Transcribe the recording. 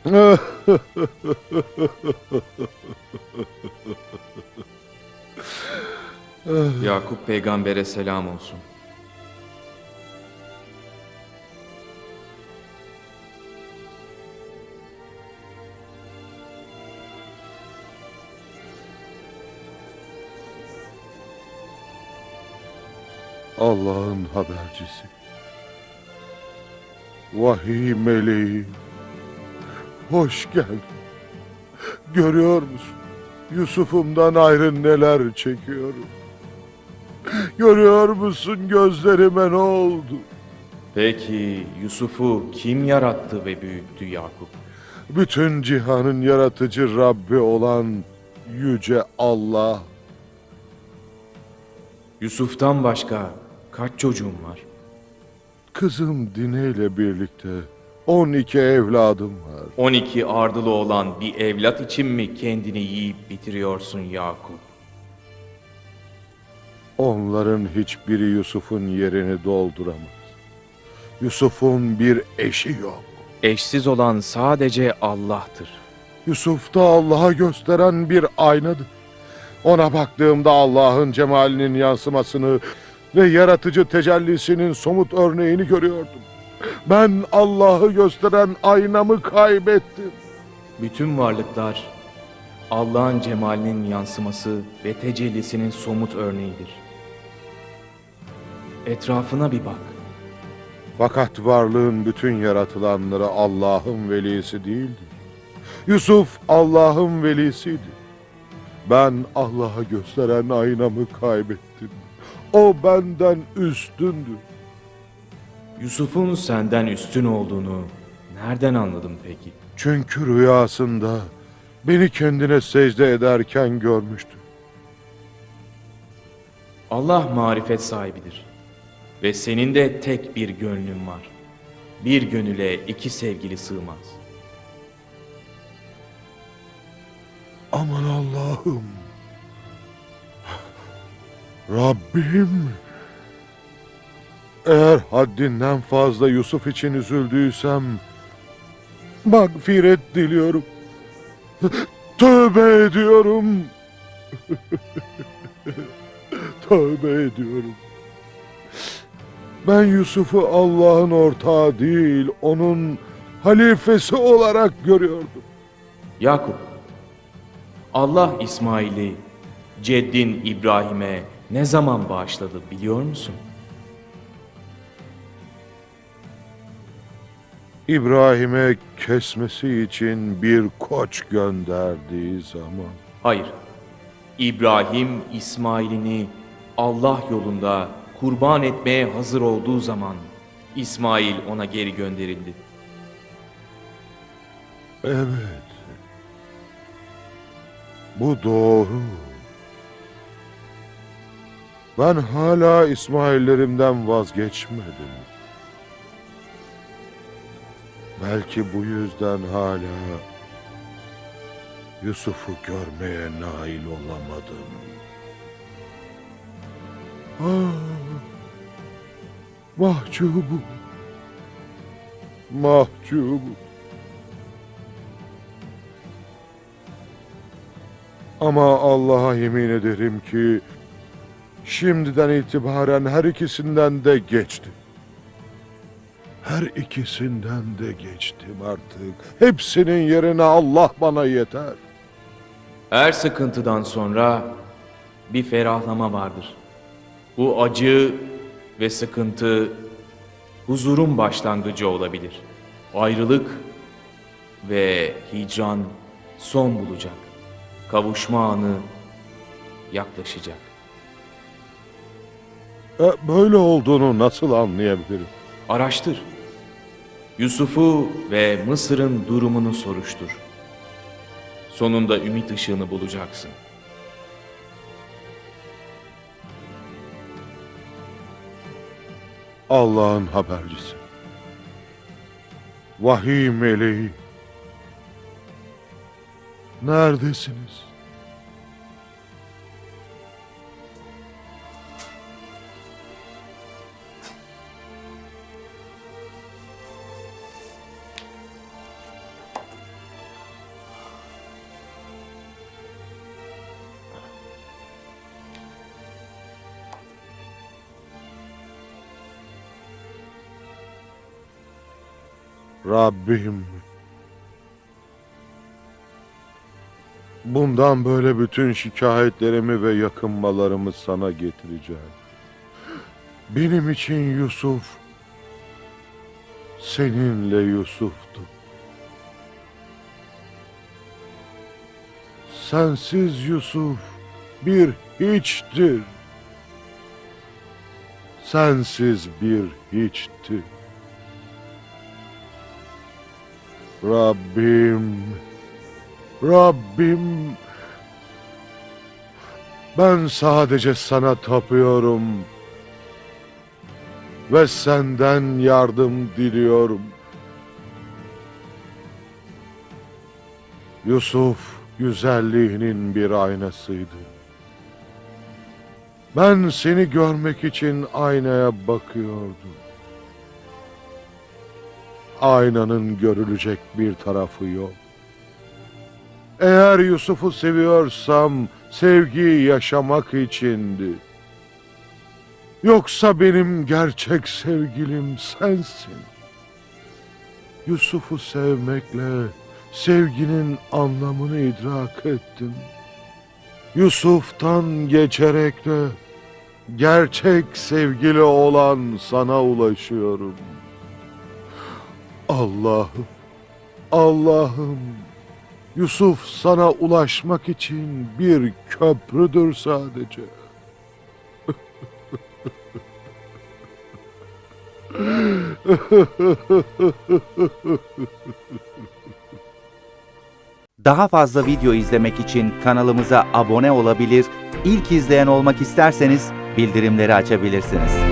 Yakup peygambere selam olsun. Allah'ın habercisi. Vahiy meleği. Hoş geldin. Görüyor musun? Yusuf'umdan ayrı neler çekiyorum. Görüyor musun gözlerime ne oldu? Peki Yusuf'u kim yarattı ve büyüttü Yakup? Bütün cihanın yaratıcı Rabbi olan Yüce Allah. Yusuf'tan başka kaç çocuğun var? Kızım Dine ile birlikte 12 evladım var. 12 ardılı olan bir evlat için mi kendini yiyip bitiriyorsun Yakup? Onların hiçbiri Yusuf'un yerini dolduramaz. Yusuf'un bir eşi yok. Eşsiz olan sadece Allah'tır. Yusuf da Allah'a gösteren bir aynadır. Ona baktığımda Allah'ın cemalinin yansımasını ve yaratıcı tecellisinin somut örneğini görüyordum. Ben Allah'ı gösteren aynamı kaybettim. Bütün varlıklar Allah'ın cemalinin yansıması ve tecellisinin somut örneğidir. Etrafına bir bak. Fakat varlığın bütün yaratılanları Allah'ın velisi değildir. Yusuf Allah'ın velisiydi. Ben Allah'a gösteren aynamı kaybettim. O benden üstündü. Yusuf'un senden üstün olduğunu nereden anladın peki? Çünkü rüyasında beni kendine secde ederken görmüştü. Allah marifet sahibidir. Ve senin de tek bir gönlün var. Bir gönüle iki sevgili sığmaz. Aman Allah'ım. Rabbim. Eğer haddinden fazla Yusuf için üzüldüysem mağfiret diliyorum. Tövbe ediyorum. Tövbe ediyorum. Ben Yusuf'u Allah'ın ortağı değil, onun halifesi olarak görüyordum. Yakup, Allah İsmail'i ceddin İbrahim'e ne zaman bağışladı biliyor musun? İbrahim'e kesmesi için bir koç gönderdiği zaman Hayır. İbrahim İsmail'ini Allah yolunda kurban etmeye hazır olduğu zaman İsmail ona geri gönderildi. evet bu doğru. Ben hala İsmail'lerimden vazgeçmedim. Belki bu yüzden hala Yusuf'u görmeye nail olamadım. Ah, mahcubum. Mahcubum. Ama Allah'a yemin ederim ki şimdiden itibaren her ikisinden de geçtim. Her ikisinden de geçtim artık. Hepsinin yerine Allah bana yeter. Her sıkıntıdan sonra bir ferahlama vardır. Bu acı ve sıkıntı huzurun başlangıcı olabilir. Ayrılık ve hicran son bulacak. Kavuşma anı yaklaşacak. E, böyle olduğunu nasıl anlayabilirim? Araştır. Yusuf'u ve Mısır'ın durumunu soruştur. Sonunda ümit ışığını bulacaksın. Allah'ın habercisi. Vahiy meleği. Neredesiniz? Rabbim. Bundan böyle bütün şikayetlerimi ve yakınmalarımı sana getireceğim. Benim için Yusuf, seninle Yusuf'tu. Sensiz Yusuf bir hiçtir. Sensiz bir hiçtir. Rabbim, Rabbim, ben sadece sana tapıyorum ve senden yardım diliyorum. Yusuf güzelliğinin bir aynasıydı. Ben seni görmek için aynaya bakıyordum. Aynanın görülecek bir tarafı yok. Eğer Yusuf'u seviyorsam sevgiyi yaşamak içindi. Yoksa benim gerçek sevgilim sensin. Yusuf'u sevmekle sevginin anlamını idrak ettim. Yusuf'tan geçerek de gerçek sevgili olan sana ulaşıyorum. Allah'ım, Allah'ım, Yusuf sana ulaşmak için bir köprüdür sadece. Daha fazla video izlemek için kanalımıza abone olabilir, ilk izleyen olmak isterseniz bildirimleri açabilirsiniz.